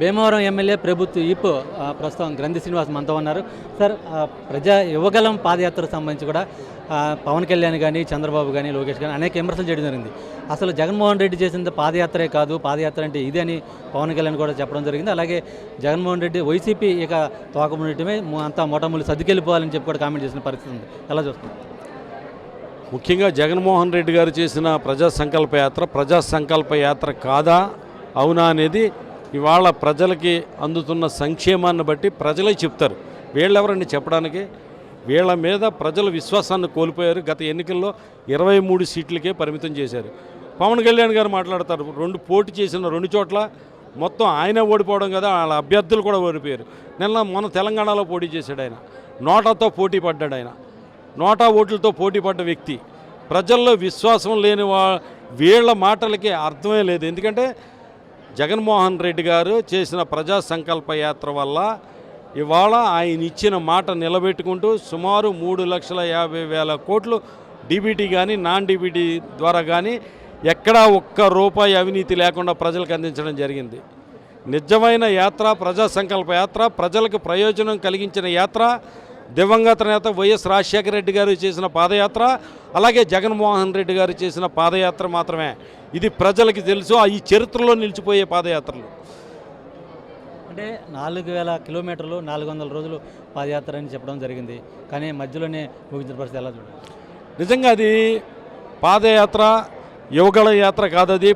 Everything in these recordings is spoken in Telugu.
భీమవరం ఎమ్మెల్యే ప్రభుత్వ ఈప్ ప్రస్తుతం గ్రంథి శ్రీనివాస్ మనతో ఉన్నారు. సార్ ప్రజా యువగలం పాదయాత్రకు సంబంధించి కూడా పవన్ కళ్యాణ్ కానీ చంద్రబాబు కానీ లోకేష్ కానీ అనేక విమర్శలు చేయడం జరిగింది. అసలు జగన్మోహన్ రెడ్డి చేసింది పాదయాత్రే కాదు పాదయాత్ర అంటే ఇదే అని పవన్ కళ్యాణ్ కూడా చెప్పడం జరిగింది. అలాగే జగన్మోహన్ రెడ్డి వైసీపీ ఇక తోకముండటమే అంతా మొట్టమొదటి సర్దుకెళ్ళిపోవాలని చెప్పి కూడా కామెంట్ చేసిన పరిస్థితి ఉంది. ఎలా చూస్తుంది ముఖ్యంగా జగన్మోహన్ రెడ్డి గారు చేసిన ప్రజా సంకల్ప యాత్ర ప్రజా సంకల్ప యాత్ర కాదా అవునా అనేది ఇవాళ ప్రజలకి అందుతున్న సంక్షేమాన్ని బట్టి ప్రజలే చెప్తారు. వీళ్ళెవరండి చెప్పడానికి? వీళ్ళ మీద ప్రజలు విశ్వాసాన్ని కోల్పోయారు. గత ఎన్నికల్లో ఇరవై మూడు సీట్లకే పరిమితం చేశారు. పవన్ కళ్యాణ్ గారు మాట్లాడతారు. రెండు పోటీ చేసిన రెండు చోట్ల మొత్తం ఆయన ఓడిపోవడం కదా వాళ్ళ అభ్యర్థులు కూడా ఓడిపోయారు. నిన్న మొన్న తెలంగాణలో పోటీ చేశాడు ఆయన. నోటాతో పోటీ పడ్డాడు ఆయన. నోటా ఓట్లతో పోటీ పడ్డ వ్యక్తి. ప్రజల్లో విశ్వాసం లేని వా వీళ్ళ మాటలకి అర్థమే లేదు. ఎందుకంటే జగన్మోహన్ రెడ్డి గారు చేసిన ప్రజా సంకల్ప యాత్ర వల్ల ఇవాళ ఆయన ఇచ్చిన మాట నిలబెట్టుకుంటూ సుమారు మూడు లక్షల యాభై వేల కోట్లు డీబీటీ కానీ నాన్ డీబీటీ ద్వారా కానీ ఎక్కడా ఒక్క రూపాయి అవినీతి లేకుండా ప్రజలకు అందించడం జరిగింది. నిజమైన యాత్ర ప్రజా సంకల్ప యాత్ర ప్రజలకు ప్రయోజనం కలిగించిన యాత్ర దివంగత నేత వైఎస్ రాజశేఖర రెడ్డి గారు చేసిన పాదయాత్ర అలాగే జగన్మోహన్ రెడ్డి గారు చేసిన పాదయాత్ర మాత్రమే. ఇది ప్రజలకి తెలుసు ఈ చరిత్రలో నిలిచిపోయే పాదయాత్రలు. అంటే నాలుగు వేల కిలోమీటర్లు నాలుగు వందల రోజులు పాదయాత్ర అని చెప్పడం జరిగింది. కానీ మధ్యలోనే ముగించిన పరిస్థితి ఎలా చూడాలి నిజంగా అది పాదయాత్ర యువగళ యాత్ర కాదు అది.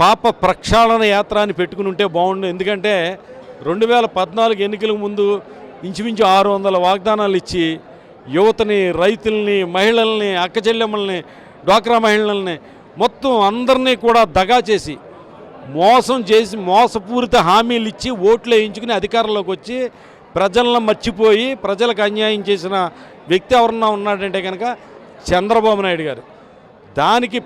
పాప ప్రక్షాళన యాత్ర అని పెట్టుకుని ఉంటే బాగుండు. ఎందుకంటే రెండు వేల పద్నాలుగు ఎన్నికల ముందు ఇంచుమించు ఆరు వందల వాగ్దానాలు ఇచ్చి యువతని రైతుల్ని మహిళల్ని అక్కచెల్లెమ్మల్ని డ్వాక్రా మహిళల్ని మొత్తం అందరినీ కూడా దగా చేసి మోసం చేసి మోసపూరిత హామీలు ఇచ్చి ఓట్లు వేయించుకుని అధికారంలోకి వచ్చి ప్రజలను మర్చిపోయి ప్రజలకు అన్యాయం చేసిన వ్యక్తి ఎవరన్నా ఉన్నాడంటే కనుక చంద్రబాబు నాయుడు గారు. దానికి